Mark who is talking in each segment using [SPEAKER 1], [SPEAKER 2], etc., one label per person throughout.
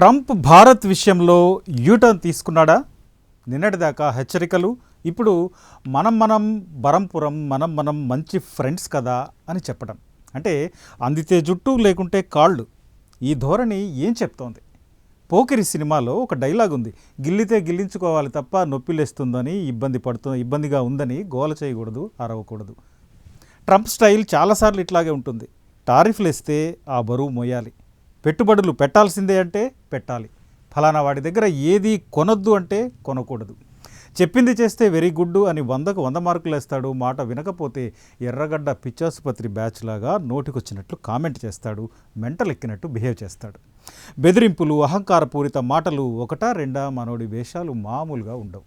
[SPEAKER 1] Trump Bharat విషయంలో U turn తీసుకున్నాడా? నిన్నటిదాకా హెచ్చరికలు ఇప్పుడు మనం మనం బరంపురం మనం మనం మంచి ఫ్రెండ్స్ కదా అని చెప్పడం. అంటే అందితే జుట్టు లేకుంటే కాళ్ళు. ఈ ధోరణి ఏం చెప్తోంది? పోకిరి సినిమాలో ఒక డైలాగ్ ఉంది. గిల్లితే గిల్లించుకోవాలి తప్ప నొప్పిలేస్తుందని ఇబ్బంది పడుతు ఇబ్బందిగా ఉందని గోల చేయకూడదు అరవకూడదు. ట్రంప్ స్టైల్ చాలాసార్లు ఇట్లాగే ఉంటుంది. టారిఫ్లు ఇస్తే ఆ బరువు మోయాలి. పెట్టుబడులు పెట్టాల్సిందే అంటే పెట్టాలి. ఫలానా వాడి దగ్గర ఏది కొనొద్దు అంటే కొనకూడదు. చెప్పింది చేస్తే వెరీ గుడ్ అని వందకు వంద మార్కులు వేస్తాడు. మాట వినకపోతే ఎర్రగడ్డ పిచ్చాసుపత్రి బ్యాచ్ లాగా నోటికొచ్చినట్లు కామెంట్ చేస్తాడు. మెంటలెక్కినట్టు బిహేవ్ చేస్తాడు. బెదిరింపులు అహంకారపూరిత మాటలు ఒకటా రెండా మనోడి వేషాలు మామూలుగా ఉండవు.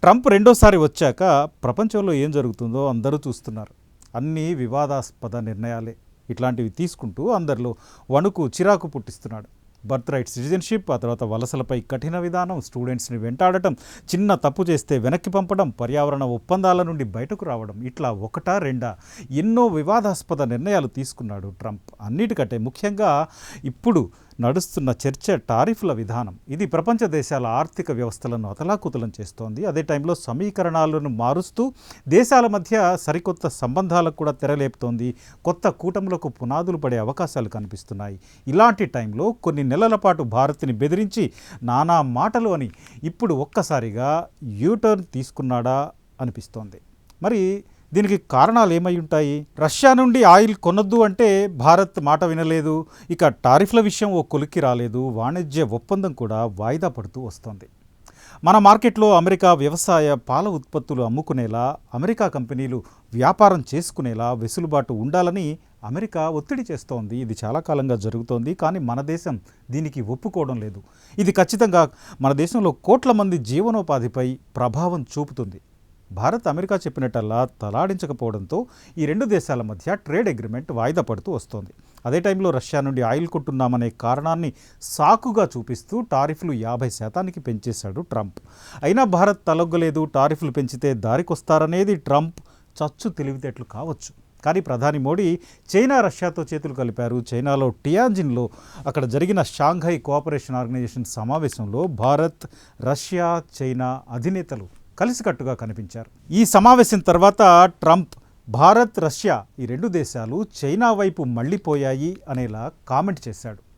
[SPEAKER 1] ట్రంప్ రెండోసారి వచ్చాక ప్రపంచంలో ఏం జరుగుతుందో అందరూ చూస్తున్నారు. అన్నీ వివాదాస్పద నిర్ణయాలే. ఇట్లాంటివి తీసుకుంటూ అందరిలో వణుకు చిరాకు పుట్టిస్తున్నాడు. బర్త్ రైట్ సిటిజన్షిప్ ఆ తర్వాత వలసలపై కఠిన విధానం స్టూడెంట్స్ని వెంటాడటం చిన్న తప్పు చేస్తే వెనక్కి పంపడం పర్యావరణ ఒప్పందాల నుండి బయటకు రావడం ఇట్లా ఒకటా రెండా ఎన్నో వివాదాస్పద నిర్ణయాలు తీసుకున్నాడు ట్రంప్. అన్నిటికంటే ముఖ్యంగా ఇప్పుడు నడుస్తున్న చర్చ టారిఫ్ల విధానం. ఇది ప్రపంచ దేశాల ఆర్థిక వ్యవస్థలను అతలాకుతలం చేస్తోంది. అదే టైంలో సమీకరణాలను మారుస్తూ దేశాల మధ్య సరికొత్త సంబంధాలకు కూడా తెరలేపుతోంది. కొత్త కూటములకు పునాదులు పడే అవకాశాలు కనిపిస్తున్నాయి. ఇలాంటి టైంలో కొన్ని నెలల పాటు భారత్ని బెదిరించి నానా మాటలు అని ఇప్పుడు ఒక్కసారిగా యూటర్న్ తీసుకున్నాడా అనిపిస్తోంది. మరి దీనికి కారణాలు ఏమై ఉంటాయి? రష్యా నుండి ఆయిల్ కొనొద్దు అంటే భారత్ మాట వినలేదు. ఇక టారిఫ్ల విషయం ఓ కొలిక్కి రాలేదు. వాణిజ్య ఒప్పందం కూడా వాయిదా పడుతూ వస్తోంది. మన మార్కెట్లో అమెరికా వ్యవసాయ పాల ఉత్పత్తులు అమ్ముకునేలా అమెరికా కంపెనీలు వ్యాపారం చేసుకునేలా వెసులుబాటు ఉండాలని అమెరికా ఒత్తిడి చేస్తోంది. ఇది చాలా కాలంగా జరుగుతోంది కానీ మన దేశం దీనికి ఒప్పుకోవడం లేదు. ఇది ఖచ్చితంగా మన దేశంలో కోట్ల మంది జీవనోపాధిపై ప్రభావం చూపుతుంది. భారత్ అమెరికా చెప్పినట్టల్లా తలాడించకపోవడంతో ఈ రెండు దేశాల మధ్య ట్రేడ్ అగ్రిమెంట్ వాయిదా పడుతూ వస్తోంది. అదే టైంలో రష్యా నుండి ఆయిల్ కొంటున్నామనే కారణాన్ని సాకుగా చూపిస్తూ టారిఫ్లు యాభై శాతానికి పెంచేశాడు ట్రంప్. అయినా భారత్ తలొగ్గలేదు టారిఫ్లు పెంచితే దారికొస్తారనేది ట్రంప్ చచ్చు తెలివితేటలు కావచ్చు. కానీ ప్రధాని మోడీ చైనా రష్యాతో చేతులు కలిపారు. చైనాలో టియాంజిన్లో అక్కడ జరిగిన షాంఘై కోఆపరేషన్ ఆర్గనైజేషన్ సమావేశంలో భారత్ రష్యా చైనా అధినేతలు కలిసికట్టుగా కనిపించారు. ఈ సమావేశం తర్వాత ట్రంప్ భారత్ రష్యా ఈ రెండు దేశాలు చైనా వైపు మళ్ళీపోయాయి అనేలా కామెంట్ చేశాడు.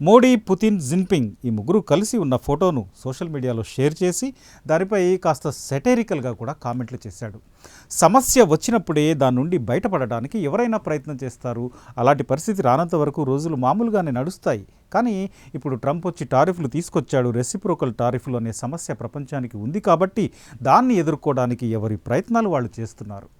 [SPEAKER 1] మోడీ పుతిన్ జిన్పింగ్ ఈ ముగ్గురు కలిసి ఉన్న ఫోటోను సోషల్ మీడియాలో షేర్ చేసి దానిపై కాస్త సెటరికల్గా కూడా కామెంట్లు చేశాడు. సమస్య వచ్చినప్పుడే దాని నుండి బయటపడడానికి ఎవరైనా ప్రయత్నం చేస్తారు. అలాంటి పరిస్థితి రానంత వరకు రోజులు మామూలుగానే నడుస్తాయి. కానీ ఇప్పుడు ట్రంప్ వచ్చి టారిఫ్లు తీసుకొచ్చాడు. రెసిప్రోకల్ టారిఫ్లు అనే సమస్య ప్రపంచానికి ఉంది కాబట్టి దాన్ని ఎదుర్కోవడానికి ఎవరి ప్రయత్నాలు వాళ్ళు చేస్తున్నారు?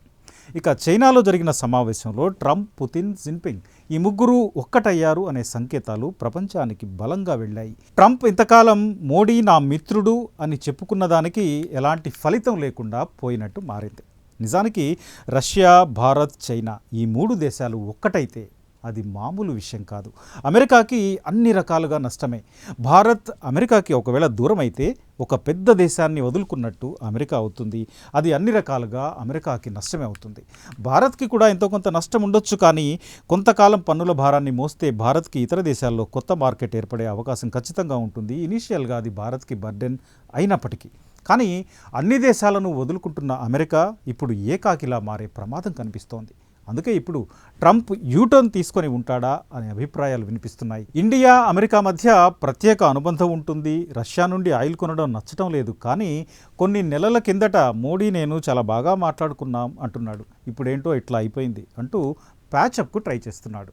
[SPEAKER 1] ఇక చైనాలో జరిగిన సమావేశంలో ట్రంప్ పుతిన్ జిన్పింగ్ ఈ ముగ్గురు ఒక్కటయ్యారు అనే సంకేతాలు ప్రపంచానికి బలంగా వెళ్ళాయి. ట్రంప్ ఇంతకాలం మోడీ నా మిత్రుడు అని చెప్పుకున్న దానికి ఎలాంటి ఫలితం లేకుండా పోయినట్టు మారింది. నిజానికి రష్యా భారత్ చైనా ఈ మూడు దేశాలు ఒక్కటైతే అది మామూలు విషయం కాదు. అమెరికాకి అన్ని రకాలుగా నష్టమే. భారత్ అమెరికాకి ఒకవేళ దూరం అయితే ఒక పెద్ద దేశాన్ని వదులుకున్నట్టు అమెరికా అవుతుంది. అది అన్ని రకాలుగా అమెరికాకి నష్టమే అవుతుంది. భారత్కి కూడా ఎంతో కొంత నష్టం ఉండొచ్చు కానీ కొంతకాలం పన్నుల భారాన్ని మోస్తే భారత్కి ఇతర దేశాల్లో కొత్త మార్కెట్ ఏర్పడే అవకాశం ఖచ్చితంగా ఉంటుంది. ఇనీషియల్గా అది భారత్కి బర్డెన్ అయినప్పటికీ. కానీ అన్ని దేశాలను వదులుకుంటున్న అమెరికా ఇప్పుడు ఏకాకిలా మారే ప్రమాదం కనిపిస్తోంది. అందుకే ఇప్పుడు ట్రంప్ యూటర్న్ తీసుకొని ఉంటాడా అనే అభిప్రాయాలు వినిపిస్తున్నాయి. ఇండియా అమెరికా మధ్య ప్రత్యేక అనుబంధం ఉంటుంది. రష్యా నుండి ఆయిల్ కొనడం నచ్చటం లేదు. కానీ కొన్ని నెలల కిందట మోడీ నేను చాలా బాగా మాట్లాడుకున్నాం అంటున్నాడు. ఇప్పుడేంటో ఇట్లా అయిపోయింది అంటూ ప్యాచప్కు ట్రై చేస్తున్నాడు.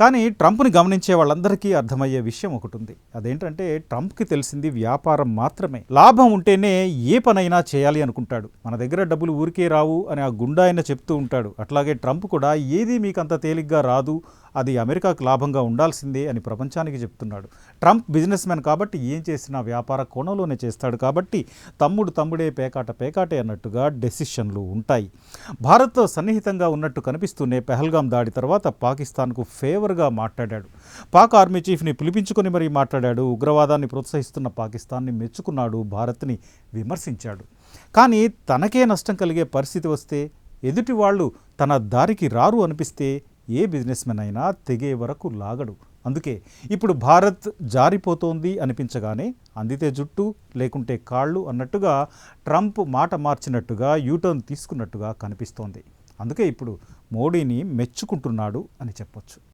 [SPEAKER 1] కానీ ట్రంప్ని గమనించే వాళ్ళందరికీ అర్థమయ్యే విషయం ఒకటి ఉంది. అదేంటంటే ట్రంప్కి తెలిసింది వ్యాపారం మాత్రమే. లాభం ఉంటేనే ఏ పనైనా చేయాలి అనుకుంటాడు. మన దగ్గర డబ్బులు ఊరికే రావు అని ఆ గుండా ఆయన చెప్తూ ఉంటాడు. అట్లాగే ట్రంప్ కూడా ఏది మీకు అంత తేలిగ్గా రాదు అది అమెరికాకు లాభంగా ఉండాల్సిందే అని ప్రపంచానికి చెప్తున్నాడు. ట్రంప్ బిజినెస్ మ్యాన్ కాబట్టి ఏం చేసినా వ్యాపార కోణంలోనే చేస్తాడు కాబట్టి తమ్ముడు తమ్ముడే పేకాట పేకాటే అన్నట్టుగా డెసిషన్లు ఉంటాయి. భారత్తో సన్నిహితంగా ఉన్నట్టు కనిపిస్తూనే పెహల్గాం దాడి తర్వాత పాకిస్తాన్కు ఫేవర్గా మాట్లాడాడు. పాక్ ఆర్మీ చీఫ్ని పిలిపించుకొని మరీ మాట్లాడాడు. ఉగ్రవాదాన్ని ప్రోత్సహిస్తున్న పాకిస్తాన్ని మెచ్చుకున్నాడు భారత్ని విమర్శించాడు. కానీ తనకే నష్టం కలిగే పరిస్థితి వస్తే ఎదుటి వాళ్ళు తన దారికి రారు అనిపిస్తే ఏ బిజినెస్ మెన్ అయినా తెగే వరకు లాగడు. అందుకే ఇప్పుడు భారత్ జారిపోతోంది అనిపించగానే అందితే జుట్టు లేకుంటే కాళ్ళు అన్నట్టుగా ట్రంప్ మాట మార్చినట్టుగా యూటర్న్ తీసుకున్నట్టుగా కనిపిస్తోంది. అందుకే ఇప్పుడు మోడీని మెచ్చుకుంటున్నాడు అని చెప్పొచ్చు.